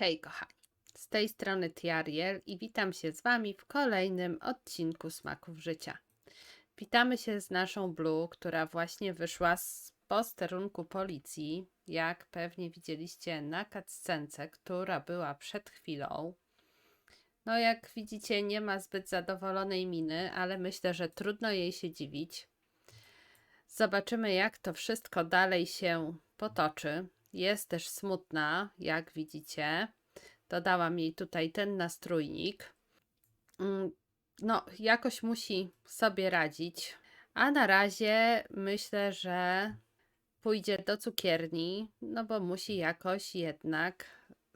Hej kochani, z tej strony Tiariel i witam się z Wami w kolejnym odcinku Smaków Życia. Witamy się z naszą Blue, która właśnie wyszła z posterunku policji, jak pewnie widzieliście na cutscence, która była przed chwilą. No jak widzicie nie ma zbyt zadowolonej miny, ale myślę, że trudno jej się dziwić. Zobaczymy jak to wszystko dalej się potoczy. Jest też smutna, jak widzicie. Dodałam jej tutaj ten nastrójnik. Mm, No, jakoś musi sobie radzić. A na razie myślę, że pójdzie do cukierni, no bo musi jakoś jednak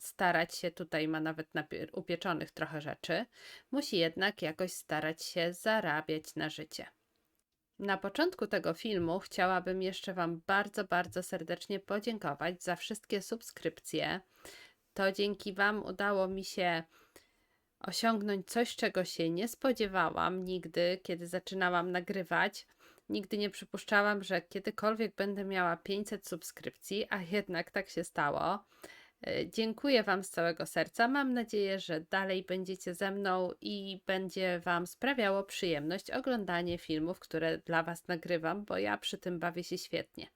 starać się, tutaj ma nawet upieczonych trochę rzeczy, musi jednak jakoś starać się zarabiać na życie. Na początku tego filmu chciałabym jeszcze Wam bardzo, bardzo serdecznie podziękować za wszystkie subskrypcje. To dzięki Wam udało mi się osiągnąć coś, czego się nie spodziewałam nigdy, kiedy zaczynałam nagrywać. Nigdy nie przypuszczałam, że kiedykolwiek będę miała 500 subskrypcji, a jednak tak się stało. E, Dziękuję Wam z całego serca. Mam nadzieję, że dalej będziecie ze mną i będzie Wam sprawiało przyjemność oglądanie filmów, które dla Was nagrywam, bo ja przy tym bawię się świetnie.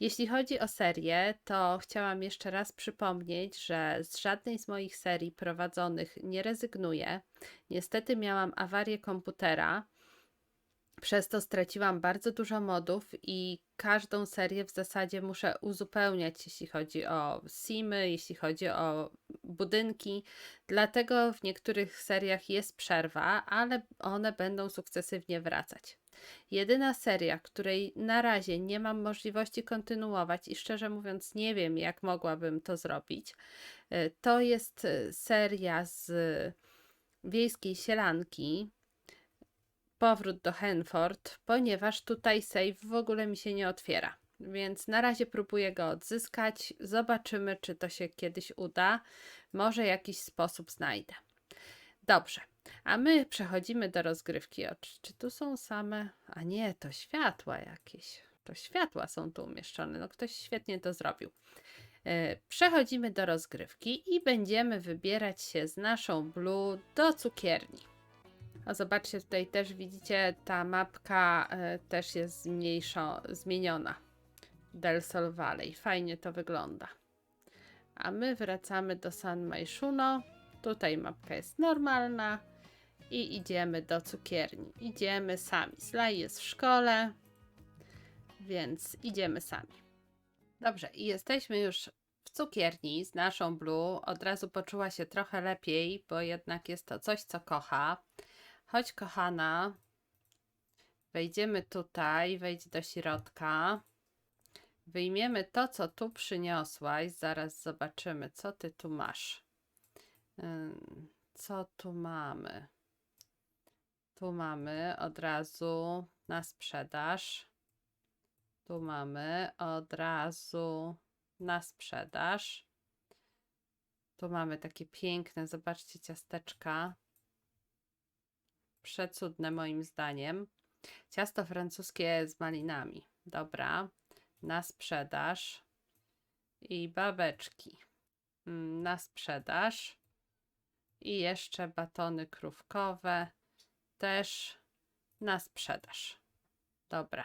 Jeśli chodzi o serię, to chciałam jeszcze raz przypomnieć, że z żadnej z moich serii prowadzonych nie rezygnuję. Niestety miałam awarię komputera, przez to straciłam bardzo dużo modów i każdą serię w zasadzie muszę uzupełniać, jeśli chodzi o simy, jeśli chodzi o budynki. Dlatego w niektórych seriach jest przerwa, ale one będą sukcesywnie wracać. Jedyna seria, której na razie nie mam możliwości kontynuować i szczerze mówiąc nie wiem, jak mogłabym to zrobić, y, to jest y, seria z Wiejskiej Sielanki. Powrót do Henford, ponieważ tutaj save w ogóle mi się nie otwiera. Więc na razie próbuję go odzyskać. Zobaczymy, czy to się kiedyś uda. Może jakiś sposób znajdę. Dobrze. A my przechodzimy do rozgrywki. O, czy, tu są same. A nie, to światła jakieś. To światła są tu umieszczone. No, ktoś świetnie to zrobił. E, Przechodzimy do rozgrywki i będziemy wybierać się z naszą Blue do cukierni. A zobaczcie, tutaj też widzicie, ta mapka e, też jest zmniejszo, zmieniona. Del Sol Valley. Fajnie to wygląda. A my wracamy do San Maishuno. Tutaj mapka jest normalna. I idziemy do cukierni. Idziemy sami. Sly jest w szkole, więc idziemy sami. Dobrze, i jesteśmy już w cukierni z naszą Blue. Od razu poczuła się trochę lepiej, bo jednak jest to coś, co kocha. Chodź, kochana. Wejdziemy tutaj, wejdź do środka. Wyjmiemy to, co tu przyniosłaś. Zaraz zobaczymy, co ty tu masz. Co tu mamy? Tu mamy od razu na sprzedaż. Tu mamy od razu na sprzedaż. Tu mamy takie piękne, zobaczcie, ciasteczka. Przecudne moim zdaniem. Ciasto francuskie z malinami. Dobra. Na sprzedaż. I babeczki. Mm, Na sprzedaż. I jeszcze batony krówkowe. Też na sprzedaż. Dobra.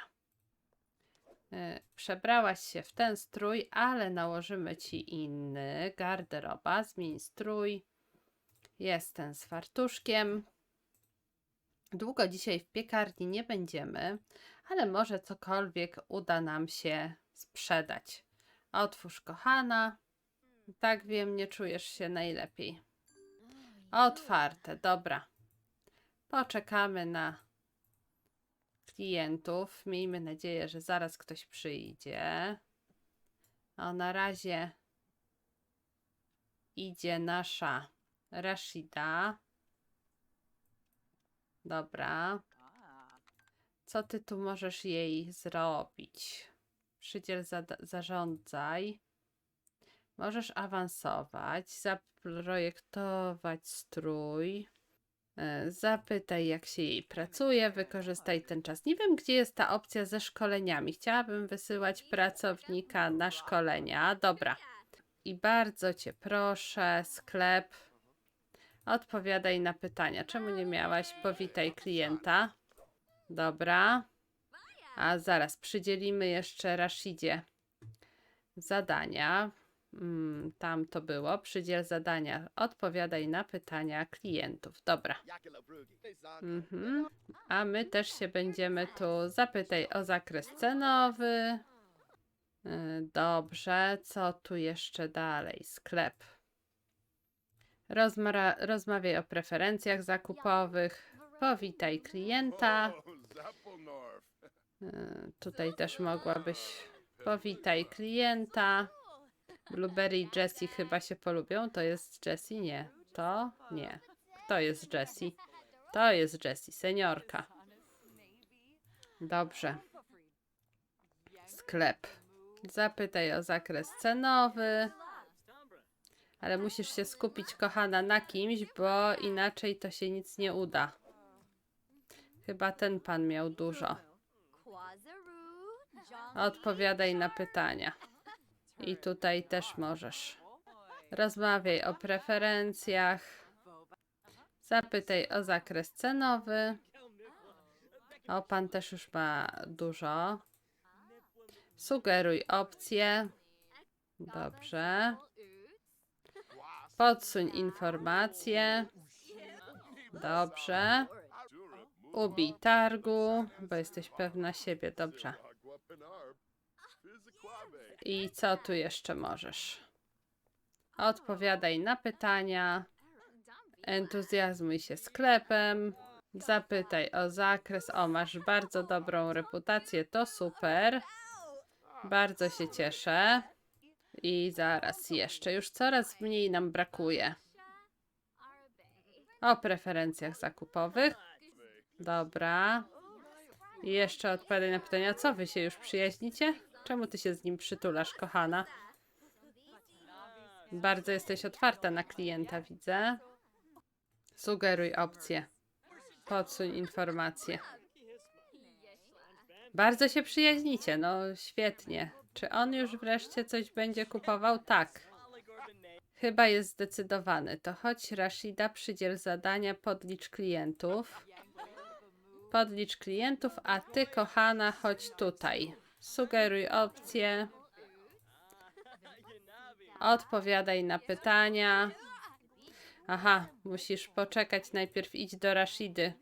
Y, Przebrałaś się w ten strój, ale nałożymy ci inny. Garderoba, zmień strój. Jest ten z fartuszkiem. Długo dzisiaj w piekarni nie będziemy, ale może cokolwiek uda nam się sprzedać. Otwórz, kochana. Tak wiem, nie czujesz się najlepiej. Otwarte, dobra. Poczekamy na klientów. Miejmy nadzieję, że zaraz ktoś przyjdzie. A na razie idzie nasza Rashida. Dobra. Co ty tu możesz jej zrobić? Przydziel zada- zarządzaj. Możesz awansować, zaprojektować strój. E, Zapytaj, jak się jej pracuje, wykorzystaj ten czas. Nie wiem, gdzie jest ta opcja ze szkoleniami. Chciałabym wysyłać pracownika na szkolenia. Dobra. I bardzo cię proszę, sklep. Odpowiadaj na pytania. Czemu nie miałaś? Powitaj klienta. Dobra. A zaraz przydzielimy jeszcze Rashidzie zadania. Mm, tam to było. Przydziel zadania. Odpowiadaj na pytania klientów. Dobra. Mhm. A my też się będziemy tu. Zapytaj o zakres cenowy. Y, Dobrze. Co tu jeszcze dalej? Sklep. Rozmawiaj o preferencjach zakupowych. Powitaj klienta. Y, Tutaj też mogłabyś powitaj klienta. Blueberry i Jessie chyba się polubią. To jest Jessie? Nie. To? Nie. Kto jest Jessie? To jest Jessie, seniorka. Dobrze. Sklep. Zapytaj o zakres cenowy. Ale musisz się skupić, kochana, na kimś, bo inaczej to się nic nie uda. Chyba ten pan miał dużo. Odpowiadaj na pytania. I tutaj też możesz. Rozmawiaj o preferencjach. Zapytaj o zakres cenowy. O, pan też już ma dużo. Sugeruj opcje. Dobrze. Podsuń informacje. Dobrze. Ubij targu, bo jesteś pewna siebie. Dobrze. I co tu jeszcze możesz? Odpowiadaj na pytania. Entuzjazmuj się sklepem. Zapytaj o zakres. O, masz bardzo dobrą reputację. To super. Bardzo się cieszę. I zaraz jeszcze. Już coraz mniej nam brakuje. O preferencjach zakupowych. Dobra. I jeszcze odpowiadaj na pytania. Co wy się już przyjaźnicie? Czemu ty się z nim przytulasz, kochana? Bardzo jesteś otwarta na klienta, widzę. Sugeruj opcję. Podsuń informacje. Bardzo się przyjaźnicie, no świetnie. Czy on już wreszcie coś będzie kupował? Tak. Chyba jest zdecydowany. To chodź, Rashida, przydziel zadania, podlicz klientów. Podlicz klientów, a ty, kochana, chodź tutaj. Sugeruj opcję. Odpowiadaj na pytania. Aha, musisz poczekać najpierw idź do Rashidy,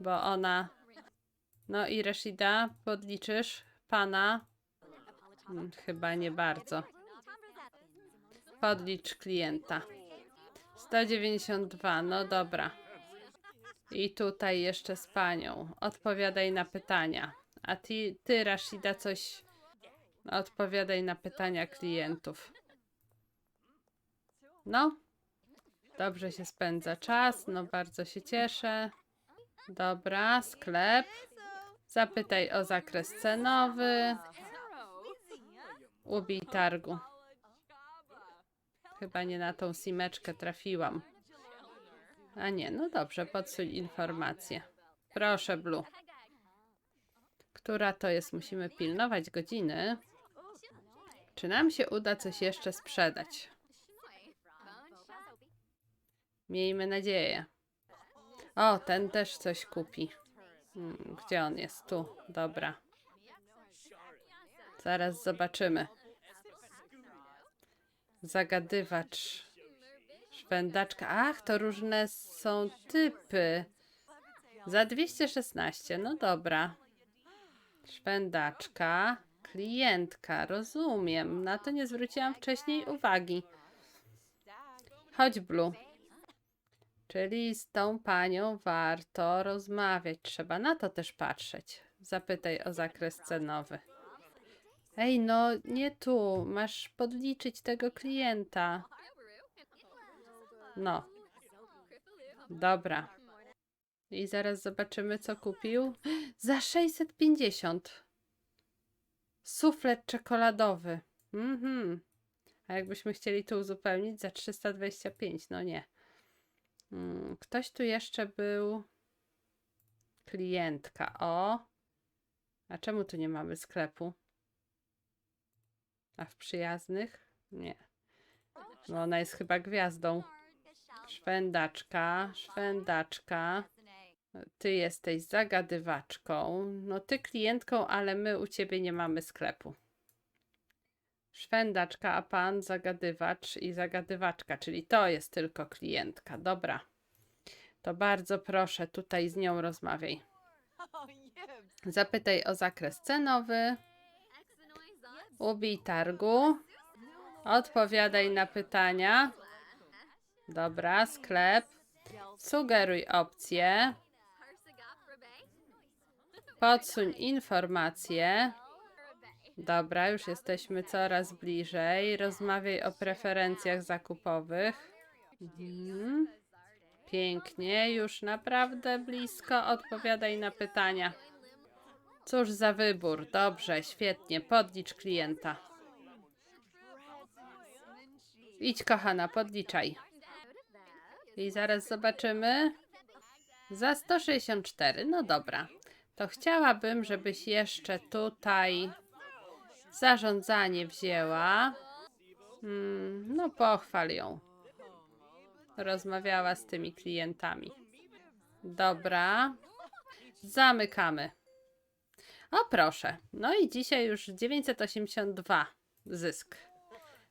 bo ona. No i Rashida, podliczysz pana? Hmm, chyba nie bardzo. Podlicz klienta. 192, no dobra. I tutaj jeszcze z panią. Odpowiadaj na pytania. A ty, ty Rashida, coś odpowiadaj na pytania klientów. No, dobrze się spędza czas, no bardzo się cieszę. Dobra, sklep. Zapytaj o zakres cenowy. Ubij targu. Chyba nie na tą simeczkę trafiłam. A nie, no dobrze, podsuń informację. Proszę, Blue. Która to jest? Musimy pilnować godziny. Czy nam się uda coś jeszcze sprzedać? Miejmy nadzieję. O, ten też coś kupi. Hmm, gdzie on jest? Tu. Dobra. Zaraz zobaczymy. Zagadywacz. Szwendaczka. Ach, to różne są typy. Za 216. No dobra. Szwendaczka. Klientka. Rozumiem. Na to nie zwróciłam wcześniej uwagi. Chodź, Blue. Czyli z tą panią warto rozmawiać. Trzeba na to też patrzeć. Zapytaj o zakres cenowy. Ej, no nie tu. Masz podliczyć tego klienta. No. Dobra. I zaraz zobaczymy, co kupił. Za 650. Suflet czekoladowy. Mhm. A jakbyśmy chcieli to uzupełnić za 325, no nie. Mm, Ktoś tu jeszcze był. Klientka. O. A czemu tu nie mamy sklepu? A w przyjaznych? Nie. No ona jest chyba gwiazdą. Szwendaczka, szwendaczka. Ty jesteś zagadywaczką. No ty klientką, ale my u ciebie nie mamy sklepu. Szwędaczka, a pan zagadywacz i zagadywaczka, czyli to jest tylko klientka. Dobra. To bardzo proszę, tutaj z nią rozmawiaj. Zapytaj o zakres cenowy. Ubij targu. Odpowiadaj na pytania. Dobra, sklep. Sugeruj opcje. Podsuń informacje. Dobra, już jesteśmy coraz bliżej. Rozmawiaj o preferencjach zakupowych. Mhm. Pięknie, już naprawdę blisko. Odpowiadaj na pytania. Cóż za wybór. Dobrze, świetnie. Podlicz klienta. Idź, kochana, podliczaj. I zaraz zobaczymy. Za 164. No dobra. To chciałabym, żebyś jeszcze tutaj zarządzanie wzięła. Hmm, no pochwal ją. Rozmawiała z tymi klientami. Dobra. Zamykamy. O proszę. No i dzisiaj już 982 zysk.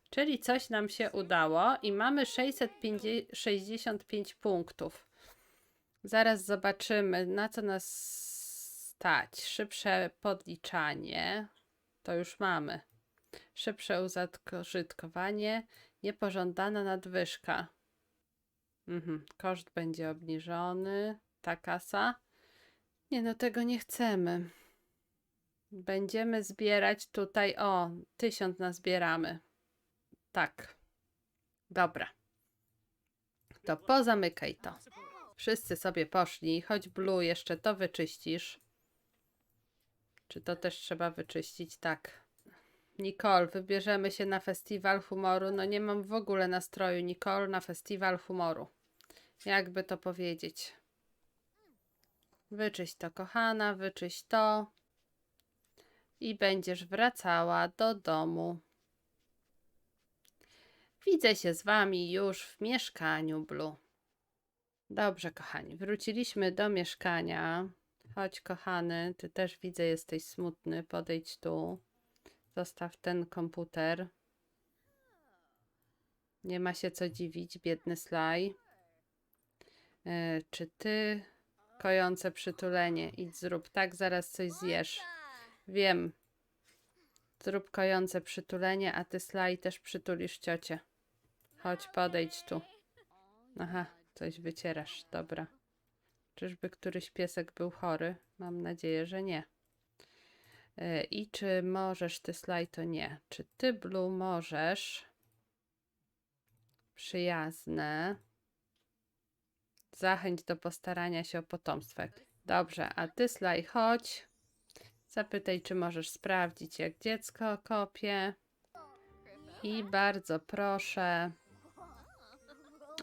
Czyli coś nam się udało i mamy 665 punktów. Zaraz zobaczymy, na co nas stać. Szybsze podliczanie. To już mamy. Szybsze użytkowanie. Niepożądana nadwyżka. Mhm. Koszt będzie obniżony. Ta kasa. Nie, no tego nie chcemy. Będziemy zbierać tutaj. O, tysiąc nazbieramy. Tak. Dobra. To pozamykaj to. Wszyscy sobie poszli. Chodź, Blue, jeszcze to wyczyścisz. Czy to też trzeba wyczyścić? Tak. Nicole, wybierzemy się na festiwal humoru. No nie mam w ogóle nastroju, Nicole, na festiwal humoru. Jakby to powiedzieć. Wyczyść to, kochana, wyczyść to. I będziesz wracała do domu. Widzę się z wami już w mieszkaniu Blue. Dobrze, kochani, wróciliśmy do mieszkania. Chodź, kochany, ty też widzę, jesteś smutny. Podejdź tu. Zostaw ten komputer. Nie ma się co dziwić, biedny Sly. E, czy ty, kojące przytulenie, idź zrób tak, zaraz coś zjesz. Wiem. Zrób kojące przytulenie, a ty Sly też przytulisz ciocię. Chodź, podejdź tu. Aha, coś wycierasz, dobra. Czyżby któryś piesek był chory? Mam nadzieję, że nie. E, I czy możesz, ty Sly, to nie. Czy ty, Blue, możesz przyjazne zachęć do postarania się o potomstwo. Dobrze, a ty, Sly, chodź. Zapytaj, czy możesz sprawdzić, jak dziecko kopie. I bardzo proszę.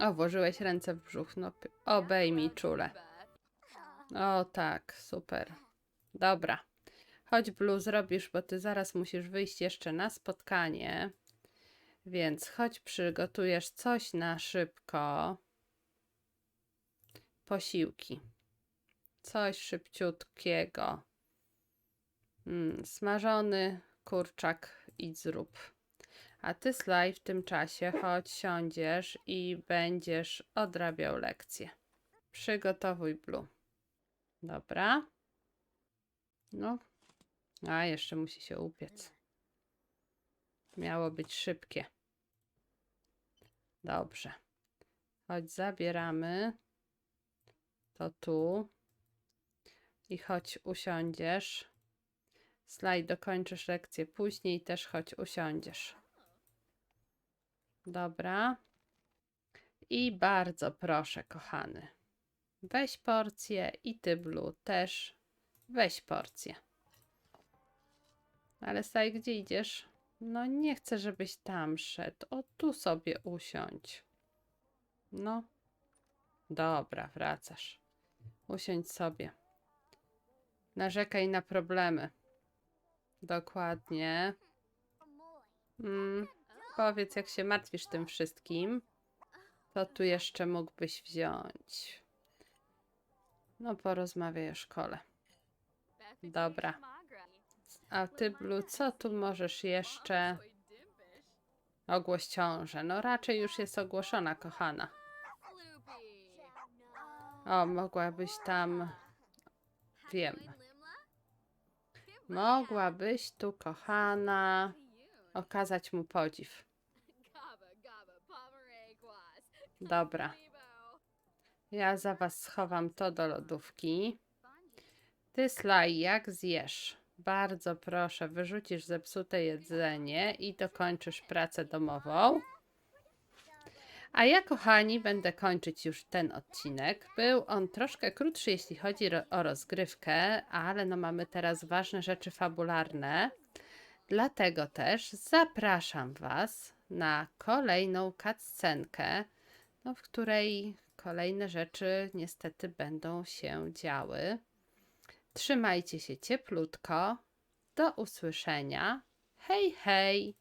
O, włożyłeś ręce w brzuch. No, obejmij czule. O, tak, super. Dobra. Chodź, Blue, zrobisz, bo ty zaraz musisz wyjść jeszcze na spotkanie. Więc chodź, przygotujesz coś na szybko. Posiłki. Coś szybciutkiego. Mm, smażony kurczak idź zrób. A ty, Sly, w tym czasie chodź, siądziesz i będziesz odrabiał lekcję. Przygotowuj Blue. Dobra. No. A, jeszcze musi się upiec. Miało być szybkie. Dobrze. Chodź, zabieramy to tu. I chodź, usiądziesz. Slajd, dokończysz lekcję później, też chodź, usiądziesz. Dobra. I bardzo proszę, kochany. Weź porcję i ty, Blue, też weź porcję. Ale Staj, gdzie idziesz? No nie chcę, żebyś tam szedł. O, tu sobie usiądź. No. Dobra, wracasz. Usiądź sobie. Narzekaj na problemy. Dokładnie. Mm, powiedz, jak się martwisz tym wszystkim. Co tu jeszcze mógłbyś wziąć? No, porozmawiaj o szkole. Dobra. A ty, Blue, co tu możesz jeszcze Ogłoś ciążę. No raczej już jest ogłoszona, kochana. O, mogłabyś tam... Wiem. Mogłabyś tu, kochana, okazać mu podziw. Dobra. Ja za was schowam to do lodówki. Ty, Slaj, jak zjesz? Bardzo proszę, wyrzucisz zepsute jedzenie i dokończysz pracę domową. A ja, kochani, będę kończyć już ten odcinek. Był on troszkę krótszy, jeśli chodzi o rozgrywkę, ale no mamy teraz ważne rzeczy fabularne. Dlatego też zapraszam Was na kolejną cutscenkę, no, w której kolejne rzeczy niestety będą się działy. Trzymajcie się cieplutko. Do usłyszenia. Hej, hej!